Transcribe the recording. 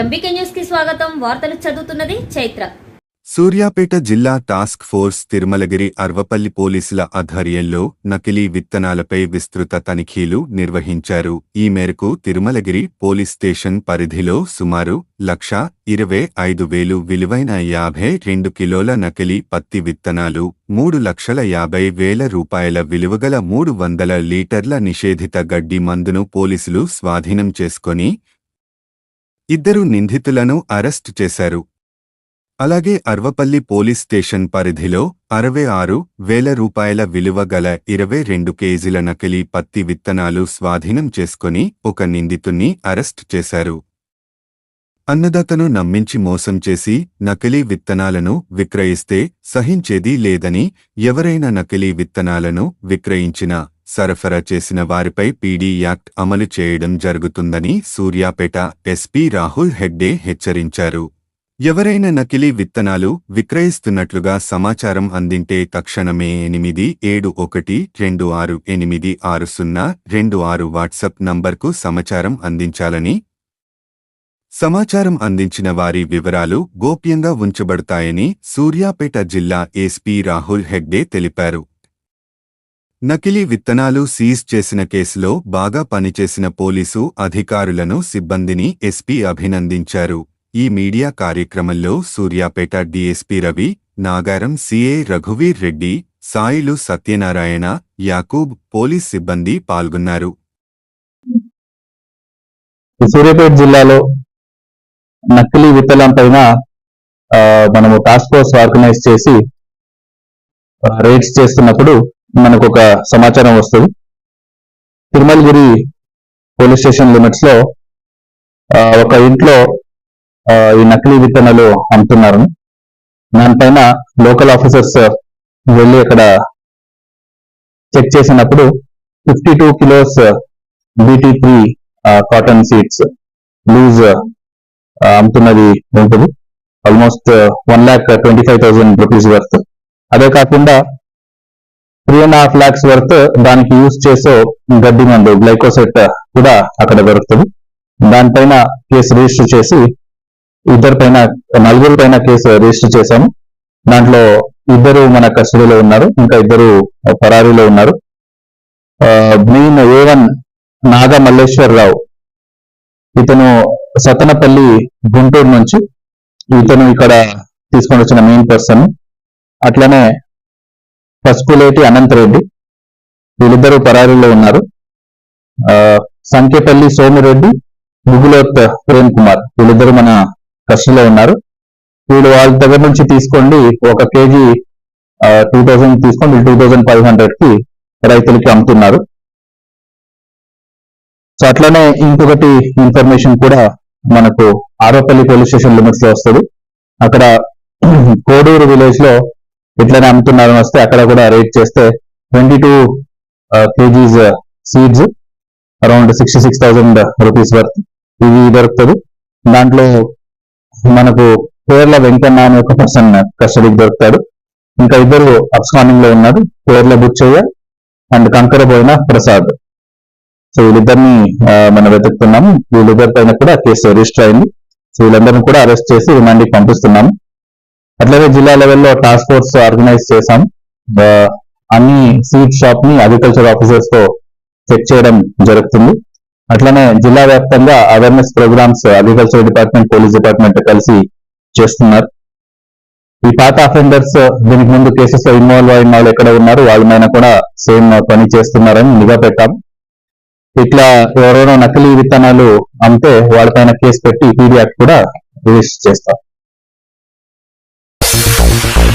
MBK న్యూస్కి స్వాగతం. వార్తలు చదువుతున్నది చైత్ర. సూర్యాపేట జిల్లా టాస్క్ ఫోర్స్ తిరుమలగిరి అర్వపల్లి పోలీసుల ఆధ్వర్యంలో నకిలీ విత్తనాలపై విస్తృత తనిఖీలు నిర్వహించారు. ఈ మేరకు తిరుమలగిరి పోలీస్ స్టేషన్ పరిధిలో సుమారు లక్ష ఇరవై ఐదు వేలు విలువైన యాభై రెండు కిలోల నకిలీ పత్తి విత్తనాలు మూడు లక్షల యాభై వేల రూపాయల విలువగల మూడు వందల లీటర్ల నిషేధిత గడ్డి మందును పోలీసులు స్వాధీనం చేసుకొని ఇద్దరు నిందితులను అరెస్టు చేశారు. అలాగే అర్వపల్లి పోలీస్ స్టేషన్ పరిధిలో అరవై ఆరు వేల రూపాయల విలువ గల ఇరవై రెండు కేజీల నకిలీ పత్తి విత్తనాలు స్వాధీనం చేసుకొని ఒక నిందితుణ్ణి అరెస్ట్ చేశారు. అన్నదాతను నమ్మించి మోసం చేసి నకిలీ విత్తనాలను విక్రయిస్తే సహించేది లేదని ఎవరైనా నకిలీ విత్తనాలను విక్రయించినా సరఫరా చేసిన వారిపై పీడీ యాక్ట్ అమలు చేయడం జరుగుతుందని సూర్యాపేట ఎస్పీ రాహుల్ హెగ్డే హెచ్చరించారు. ఎవరైనా నకిలీ విత్తనాలు విక్రయిస్తున్నట్లుగా సమాచారం అందింటే తక్షణమే ఎనిమిది ఏడు ఒకటి రెండు ఆరు ఎనిమిది ఆరు సున్నా రెండు ఆరు వాట్సాప్ నంబర్కు సమాచారం అందించాలని సమాచారం అందించిన వారి వివరాలు గోప్యంగా ఉంచబడతాయని సూర్యాపేట జిల్లా ఎస్పీ రాహుల్ హెగ్డే తెలిపారు. నకిలీ విత్తనాలు సీజ్ చేసిన కేసులో బాగా పనిచేసిన పోలీసు అధికారులను సిబ్బందిని ఎస్పీ అభినందించారు. ఈ మీడియా కార్యక్రమంలో సూర్యాపేట డీఎస్పీ రవి నాగారం సీఏ రఘువీర్ రెడ్డి సాయిలు సత్యనారాయణ యాకూబ్ పోలీస్ సిబ్బంది పాల్గొన్నారు. సూర్యాపేట జిల్లాలో నకిలీ విత్తనం పైన మనము టాస్క్ ఫోర్స్ ఆర్గనైజ్ చేసి రేట్స్ చేస్తున్నప్పుడు మనకు ఒక సమాచారం వస్తుంది. తిరుమలగిరి పోలీస్ స్టేషన్ లిమిట్స్లో ఆ, ఒక ఇంట్లో ఈ నకిలీ విత్తనాలు అమ్ముతున్నారు. దానిపైన లోకల్ ఆఫీసర్స్ వెళ్ళి అక్కడ చెక్ చేసినప్పుడు fifty two kilos BT three cotton seeds loose అమ్ముతున్నది ఉంటుంది. Almost one lakh twenty five thousand rupees worth. అదే కాకుండా three and half lakhs worth దానికి యూజ్ చేసే గడ్డి మందు గ్లైకోసెట్ కూడా అక్కడ దొరుకుతుంది. దానిపైన కేసు రిజిస్టర్ చేసి ఇద్దరు పైన నలుగురు పైన కేసు రిజిస్టర్ చేశాము. దాంట్లో ఇద్దరు మన కస్టడీలో ఉన్నారు ఇంకా ఇద్దరు పరారీలో ఉన్నారు. Main A one Naga Malleswararao ఇతను సతనపల్లి గుంటూరు నుంచి ఇతను ఇక్కడ తీసుకొని వచ్చిన మెయిన్ పర్సన్ అట్లనే పసుపులేటి అనంతరెడ్డి. వీళ్ళిద్దరూ పరారీలో ఉన్నారు. ఆ, సంఖ్యపల్లి సోమిరెడ్డి ముగులోత్ ప్రేమ్ కుమార్. వీళ్ళిద్దరూ మన కస్టడీలో ఉన్నారు. వీళ్ళు వాళ్ళ దగ్గర నుంచి తీసుకోండి. ఒక కేజీ టూ థౌజండ్ తీసుకోండి. టూ థౌజండ్ ఫైవ్ హండ్రెడ్కి రైతులకి అమ్ముతున్నారు. సో అట్లనే ఇంకొకటి ఇన్ఫర్మేషన్ కూడా మనకు ఆరోపల్లి పోలీస్ స్టేషన్ లిమిట్స్లో వస్తుంది. అక్కడ కోడూరు విలేజ్లో ఎట్లనే అమ్ముతున్నారని వస్తే అక్కడ కూడా రేట్ చేస్తే twenty two KGs seeds around sixty six thousand rupees worth ఇవి దొరుకుతుంది. దాంట్లో మనకు పేర్ల వెంకన్న అనే ఒక పర్సన్ కస్టడీకి దొరుకుతాడు. ఇంకా ఇద్దరు అప్స్కానింగ్లో ఉన్నారు. పేర్ల బుచ్చయ్య అండ్ కంకరబోయిన ప్రసాద్. సో వీళ్ళిద్దరిని మనం వెతుకుతున్నాము. వీళ్ళిద్దరి పైన కూడా కేసు రిజిస్టర్ అయింది. సో వీళ్ళందరినీ కూడా అరెస్ట్ చేసి రిమాండ్కి పంపిస్తున్నాము. అట్లనే జిల్లా లెవెల్లో టాస్క్ ఫోర్స్ ఆర్గనైజ్ చేశాం. అన్ని సీడ్ షాప్ని అగ్రికల్చర్ ఆఫీసర్స్తో చెక్ చేయడం జరుగుతుంది. అట్లనే జిల్లా వ్యాప్తంగా awareness programmes agriculture department police department కలిసి చేస్తున్నారు. ఈ పాత అఫెండర్స్ దీనికి ముందు కేసెస్లో ఇన్వాల్వ్ అయిన వాళ్ళు ఎక్కడ ఉన్నారు వాళ్ళ మీద కూడా సేమ్ పని చేస్తున్నారని నిఘా పెట్టాం. ఇట్లా ఎవరైనా నకిలీ విత్తనాలు అమ్మితే వాళ్ళపైన కేసు పెట్టి పీడియాక్ కూడా రిజిస్టర్ చేస్తాం.